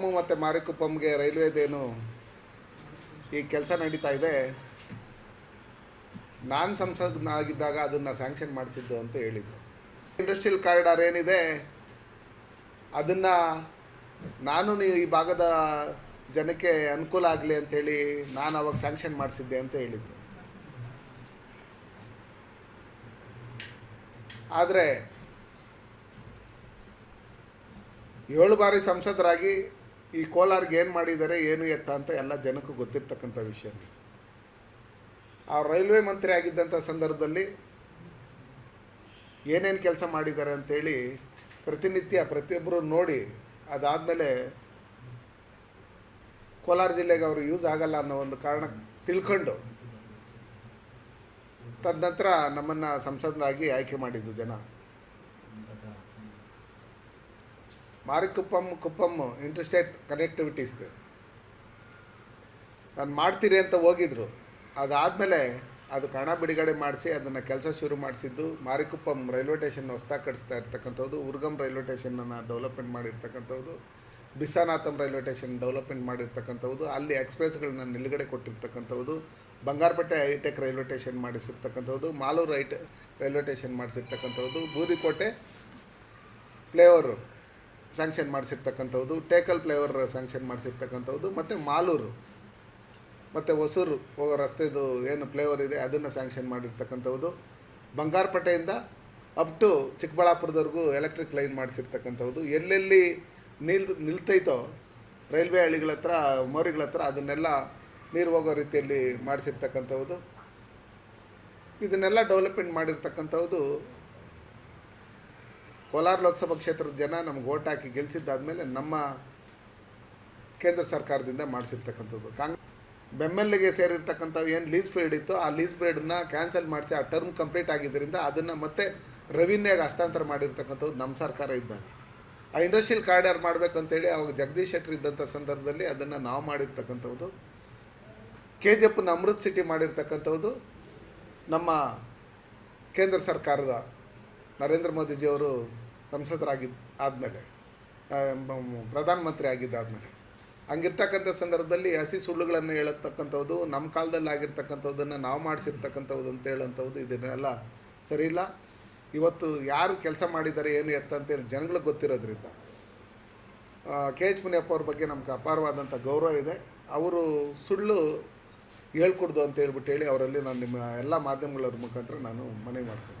ಕುಪ್ಪಮ್ಮು ಮತ್ತು ಮಾರಿಕುಪ್ಪಮ್ಗೆ ರೈಲ್ವೇದೇನು ಈ ಕೆಲಸ ನಡೀತಾ ಇದೆ. ನಾನು ಸಂಸದನಾಗಿದ್ದಾಗ ಅದನ್ನು ಸ್ಯಾಂಕ್ಷನ್ ಮಾಡಿಸಿದ್ದು ಅಂತ ಹೇಳಿದರು. ಇಂಡಸ್ಟ್ರಿಯಲ್ ಕಾರಿಡಾರ್ ಏನಿದೆ, ಅದನ್ನು ನಾನು ಈ ಭಾಗದ ಜನಕ್ಕೆ ಅನುಕೂಲ ಆಗಲಿ ಅಂಥೇಳಿ ನಾನು ಅವಾಗ ಸ್ಯಾಂಕ್ಷನ್ ಮಾಡಿಸಿದ್ದೆ ಅಂತ ಹೇಳಿದರು. ಆದರೆ ಏಳು ಬಾರಿ ಸಂಸದರಾಗಿ ಈ ಕೋಲಾರ್ಗೆ ಏನು ಮಾಡಿದ್ದಾರೆ, ಏನು ಎತ್ತ ಅಂತ ಎಲ್ಲ ಜನಕ್ಕೂ ಗೊತ್ತಿರ್ತಕ್ಕಂಥ ವಿಷಯ. ಆ ರೈಲ್ವೆ ಮಂತ್ರಿ ಆಗಿದ್ದಂಥ ಸಂದರ್ಭದಲ್ಲಿ ಏನೇನು ಕೆಲಸ ಮಾಡಿದ್ದಾರೆ ಅಂತೇಳಿ ಪ್ರತಿನಿತ್ಯ ಪ್ರತಿಯೊಬ್ಬರು ನೋಡಿ ಅದಾದಮೇಲೆ ಕೋಲಾರ ಜಿಲ್ಲೆಗೆ ಅವರು ಯೂಸ್ ಆಗಲ್ಲ ಅನ್ನೋ ಒಂದು ಕಾರಣ ತಿಳ್ಕೊಂಡು ತದನಂತರ ನಮ್ಮನ್ನು ಸಂಸದನಾಗಿ ಆಯ್ಕೆ ಮಾಡಿದ್ದು ಜನ. ಮಾರಿಕುಪ್ಪಮ್ ಕುಪ್ಪಮ್ ಇಂಟರ್ಸ್ಟೇಟ್ ಕನೆಕ್ಟಿವಿಟೀಸ್ಗೆ ನಾನು ಮಾಡ್ತೀರಿ ಅಂತ ಹೋಗಿದ್ರು. ಅದಾದಮೇಲೆ ಅದು ಹಣ ಬಿಡುಗಡೆ ಮಾಡಿಸಿ ಅದನ್ನು ಕೆಲಸ ಶುರು ಮಾಡಿಸಿದ್ದು ಮಾರಿಕುಪ್ಪಮ್ ರೈಲ್ವೆ ಸ್ಟೇಷನ್ ಹೊಸ್ದಾಗಿ ಕಟ್ಟಿಸ್ತಾ ಇರ್ತಕ್ಕಂಥದ್ದು ಉರ್ಗಮ್ ರೈಲ್ವೆ ಸ್ಟೇಷನನ್ನು ಡೆವಲಪ್ಮೆಂಟ್ ಮಾಡಿರ್ತಕ್ಕಂಥದ್ದು ಬಿಸಾನಾಥಮ್ ರೈಲ್ವೆ ಸ್ಟೇಷನ್ ಡೆವಲಪ್ಮೆಂಟ್ ಮಾಡಿರ್ತಕ್ಕಂಥದ್ದು ಅಲ್ಲಿ ಎಕ್ಸ್ಪ್ರೆಸ್ಗಳನ್ನ ನಿಲುಗಡೆ ಕೊಟ್ಟಿರ್ತಕ್ಕಂಥದ್ದು ಬಂಗಾರಪೇಟೆ ಹೈಟೆಕ್ ರೈಲ್ವೆ ಸ್ಟೇಷನ್ ಮಾಡಿಸಿರ್ತಕ್ಕಂಥದ್ದು ಮಾಲೂರು ಐಟೆ ರೈಲ್ವೆ ಸ್ಟೇಷನ್ ಮಾಡಿಸಿರ್ತಕ್ಕಂಥದ್ದು ಬೂದಿಕೋಟೆ ಫ್ಲೇವರು ಸ್ಯಾಂಕ್ಷನ್ ಮಾಡಿಸಿರ್ತಕ್ಕಂಥದ್ದು ಟೇಕಲ್ ಫ್ಲೇವರ್ ಸ್ಯಾಂಕ್ಷನ್ ಮಾಡಿಸಿರ್ತಕ್ಕಂಥದ್ದು ಮತ್ತು ಮಾಲೂರು, ಮತ್ತು ಹೊಸೂರು ಹೋಗೋ ರಸ್ತೆದು ಏನು ಫ್ಲೇವರ್ ಇದೆ, ಅದನ್ನು ಸ್ಯಾಂಕ್ಷನ್ ಮಾಡಿರ್ತಕ್ಕಂಥದ್ದು ಬಂಗಾರಪೇಟೆಯಿಂದ ಅಪ್ ಟು ಚಿಕ್ಕಬಳ್ಳಾಪುರದವರೆಗೂ ಎಲೆಕ್ಟ್ರಿಕ್ ಲೈನ್ ಮಾಡಿಸಿರ್ತಕ್ಕಂಥದ್ದು ಎಲ್ಲೆಲ್ಲಿ ನಿಲ್, ನಿಲ್ತೈತೋ ರೈಲ್ವೆ ಹಳ್ಳಿಗಳ ಹತ್ರ, ಮೋರಿಗಳ ಹತ್ರ ಅದನ್ನೆಲ್ಲ ನೀರು ಹೋಗೋ ರೀತಿಯಲ್ಲಿ ಮಾಡಿಸಿರ್ತಕ್ಕಂಥದ್ದು ಇದನ್ನೆಲ್ಲ ಡೆವಲಪ್ಮೆಂಟ್ ಮಾಡಿರ್ತಕ್ಕಂಥದ್ದು ಕೋಲಾರ ಲೋಕಸಭಾ ಕ್ಷೇತ್ರದ ಜನ ನಮ್ಗೆ ಓಟ್ ಹಾಕಿ ಗೆಲ್ಲಿಸಿದ್ದಾದಮೇಲೆ ನಮ್ಮ ಕೇಂದ್ರ ಸರ್ಕಾರದಿಂದ ಮಾಡಿಸಿರ್ತಕ್ಕಂಥದ್ದು. ಕಾಂಗ್ರೆಸ್ ಬೆಂಬಲಿಗೆ ಸೇರಿರ್ತಕ್ಕಂಥ ಏನು ಲೀಸ್ ಪೀರಿಯಡ್ ಇತ್ತು ಆ ಲೀಸ್ ಪೀರಿಯಡನ್ನ ಕ್ಯಾನ್ಸಲ್ ಮಾಡಿಸಿ ಆ ಟರ್ಮ್ ಕಂಪ್ಲೀಟ್ ಆಗಿದ್ದರಿಂದ ಅದನ್ನು ಮತ್ತೆ ರೆವಿನ್ಯೂಗೆ ಹಸ್ತಾಂತರ ಮಾಡಿರ್ತಕ್ಕಂಥದ್ದು ನಮ್ಮ ಸರ್ಕಾರ ಇದ್ದಾಗ. ಆ ಇಂಡಸ್ಟ್ರಿಯಲ್ ಕಾರಿಡಾರ್ ಮಾಡಬೇಕಂತೇಳಿ ಅವಾಗ ಜಗದೀಶ್ ಶೆಟ್ಟರ್ ಇದ್ದಂಥ ಸಂದರ್ಭದಲ್ಲಿ ಅದನ್ನು ನಾವು ಮಾಡಿರ್ತಕ್ಕಂಥದ್ದು. ಕೆ ಜಿ ಎಫ್ನ ಅಮೃತ್ ಸಿಟಿ ಮಾಡಿರ್ತಕ್ಕಂಥದ್ದು. ನಮ್ಮ ಕೇಂದ್ರ ಸರ್ಕಾರದ ನರೇಂದ್ರ ಮೋದಿಜಿಯವರು ಸಂಸದರಾಗಿದ್ದ ಆದಮೇಲೆ ಪ್ರಧಾನಮಂತ್ರಿ ಆಗಿದ್ದಾದಮೇಲೆ. ಹಂಗಿರ್ತಕ್ಕಂಥ ಸಂದರ್ಭದಲ್ಲಿ ಹಸಿ ಸುಳ್ಳುಗಳನ್ನು ಹೇಳತಕ್ಕಂಥದ್ದು ನಮ್ಮ ಕಾಲದಲ್ಲಿ ಆಗಿರ್ತಕ್ಕಂಥದ್ದನ್ನು ನಾವು ಮಾಡಿಸಿರ್ತಕ್ಕಂಥದ್ದು ಅಂತ ಹೇಳೋಂಥದ್ದು ಇದನ್ನೆಲ್ಲ ಸರಿ ಇಲ್ಲ ಇವತ್ತು ಯಾರು ಕೆಲಸ ಮಾಡಿದ್ದಾರೆ ಏನು ಎತ್ತ ಅಂತೇಳಿ ಜನಗಳಿಗೆ ಗೊತ್ತಿರೋದ್ರಿಂದ ಕೆ. ಎಚ್. ಮುನಿಯಪ್ಪ ಅವ್ರ ಬಗ್ಗೆ ನಮ್ಗೆ ಅಪಾರವಾದಂಥ ಗೌರವ ಇದೆ. ಅವರು ಸುಳ್ಳು ಹೇಳ್ಕೊಡ್ದು ಅಂತ ಹೇಳ್ಬಿಟ್ಟು ಹೇಳಿ, ಅವರಲ್ಲಿ ನಾನು ನಿಮ್ಮ ಎಲ್ಲ ಮಾಧ್ಯಮಗಳ ಮುಖಾಂತರ ನಾನು ಮನವಿ ಮಾಡ್ತೀನಿ